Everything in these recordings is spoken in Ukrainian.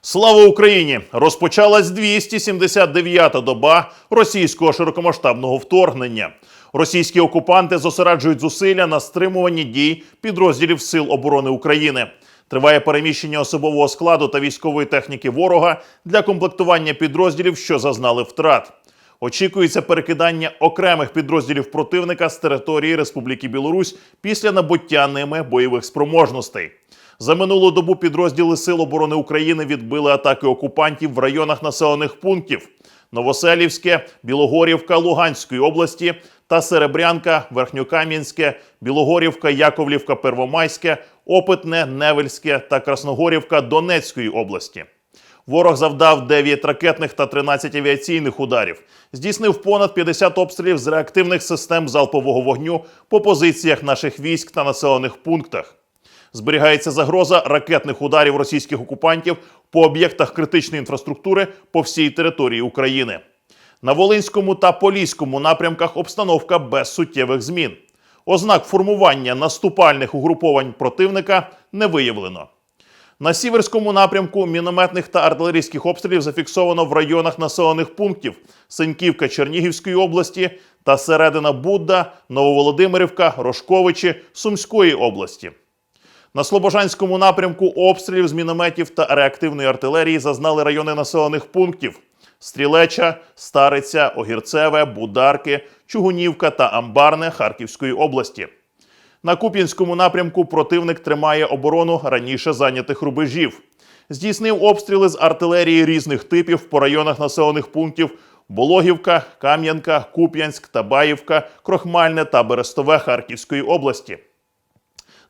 Слава Україні! Розпочалась 279-та доба російського широкомасштабного вторгнення. Російські окупанти зосереджують зусилля на стримуванні дій підрозділів Сил оборони України. Триває переміщення особового складу та військової техніки ворога для комплектування підрозділів, що зазнали втрат. Очікується перекидання окремих підрозділів противника з території Республіки Білорусь після набуття ними бойових спроможностей. За минулу добу підрозділи Сил оборони України відбили атаки окупантів в районах населених пунктів Новоселівське, Білогорівка Луганської області та Серебрянка, Верхньокам'янське, Білогорівка, Яковлівка, Первомайське, Опитне, Невельське та Красногорівка Донецької області. Ворог завдав 9 ракетних та 13 авіаційних ударів, здійснив понад 50 обстрілів з реактивних систем залпового вогню по позиціях наших військ та населених пунктах. Зберігається загроза ракетних ударів російських окупантів по об'єктах критичної інфраструктури по всій території України. На Волинському та Поліському напрямках обстановка без суттєвих змін. Ознак формування наступальних угруповань противника не виявлено. На сіверському напрямку мінометних та артилерійських обстрілів зафіксовано в районах населених пунктів Сеньківка Чернігівської області та середина Будда, Нововолодимирівка, Рожковичі Сумської області. На Слобожанському напрямку обстрілів з мінометів та реактивної артилерії зазнали райони населених пунктів: Стрілеча, Стариця, Огірцеве, Бударки, Чугунівка та Амбарне Харківської області. На Куп'янському напрямку противник тримає оборону раніше зайнятих рубежів. Здійснив обстріли з артилерії різних типів по районах населених пунктів Бологівка, Кам'янка, Куп'янськ, Табаївка, Крохмальне та Берестове Харківської області.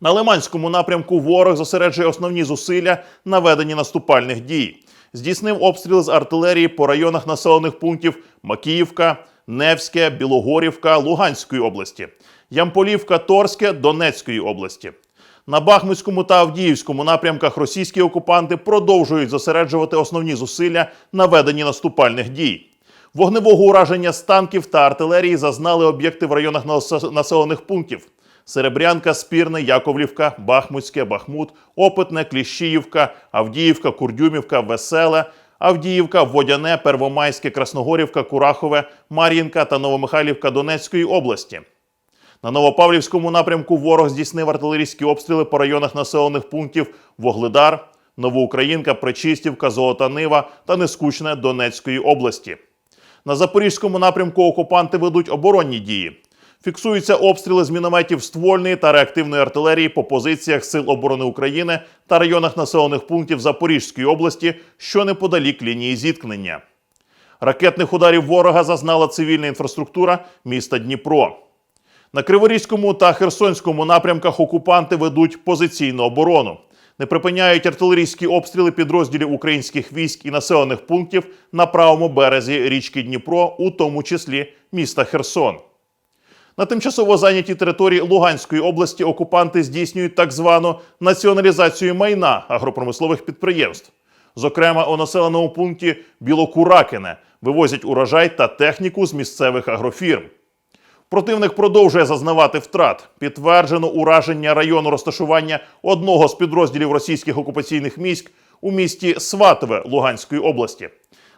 На Лиманському напрямку ворог зосереджує основні зусилля на веденні наступальних дій. Здійснив обстріли з артилерії по районах населених пунктів Макіївка, Невське, Білогорівка Луганської області, Ямполівка, Торське Донецької області. На Бахмутському та Авдіївському напрямках російські окупанти продовжують зосереджувати основні зусилля на веденні наступальних дій. Вогневого ураження з танків та артилерії зазнали об'єкти в районах населених пунктів: Серебрянка, Спірне, Яковлівка, Бахмутське, Бахмут, Опитне, Кліщіївка, Авдіївка, Курдюмівка, Веселе, Авдіївка, Водяне, Первомайське, Красногорівка, Курахове, Мар'їнка та Новомихайлівка Донецької області. На Новопавлівському напрямку ворог здійснив артилерійські обстріли по районах населених пунктів Вогледар, Новоукраїнка, Пречистівка, Золота Нива та Нескучне Донецької області. На запорізькому напрямку окупанти ведуть оборонні дії. Фіксуються обстріли з мінометів ствольної та реактивної артилерії по позиціях Сил оборони України та районах населених пунктів Запорізької області, що неподалік лінії зіткнення. Ракетних ударів ворога зазнала цивільна інфраструктура міста Дніпро. На Криворізькому та Херсонському напрямках окупанти ведуть позиційну оборону. Не припиняють артилерійські обстріли підрозділів українських військ і населених пунктів на правому березі річки Дніпро, у тому числі міста Херсон. На тимчасово зайнятій території Луганської області окупанти здійснюють так звану націоналізацію майна агропромислових підприємств. Зокрема, у населеному пункті Білокуракине вивозять урожай та техніку з місцевих агрофірм. Противник продовжує зазнавати втрат. Підтверджено ураження району розташування одного з підрозділів російських окупаційних військ у місті Сватове Луганської області.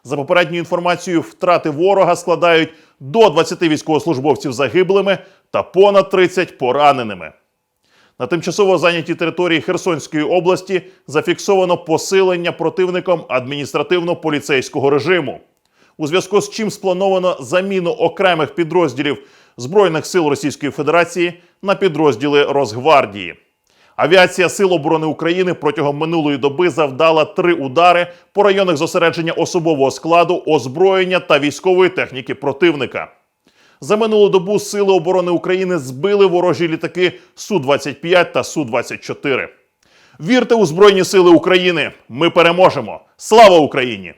За попередньою інформацією, втрати ворога складають до 20 військовослужбовців загиблими та понад 30 пораненими. На тимчасово зайнятій території Херсонської області зафіксовано посилення противником адміністративно-поліцейського режиму у зв'язку з чим сплановано заміну окремих підрозділів Збройних сил Російської Федерації на підрозділи Росгвардії. Авіація Сил оборони України протягом минулої доби завдала три удари по районах зосередження особового складу, озброєння та військової техніки противника. За минулу добу Сили оборони України збили ворожі літаки Су-25 та Су-24. Вірте у Збройні Сили України! Ми переможемо! Слава Україні!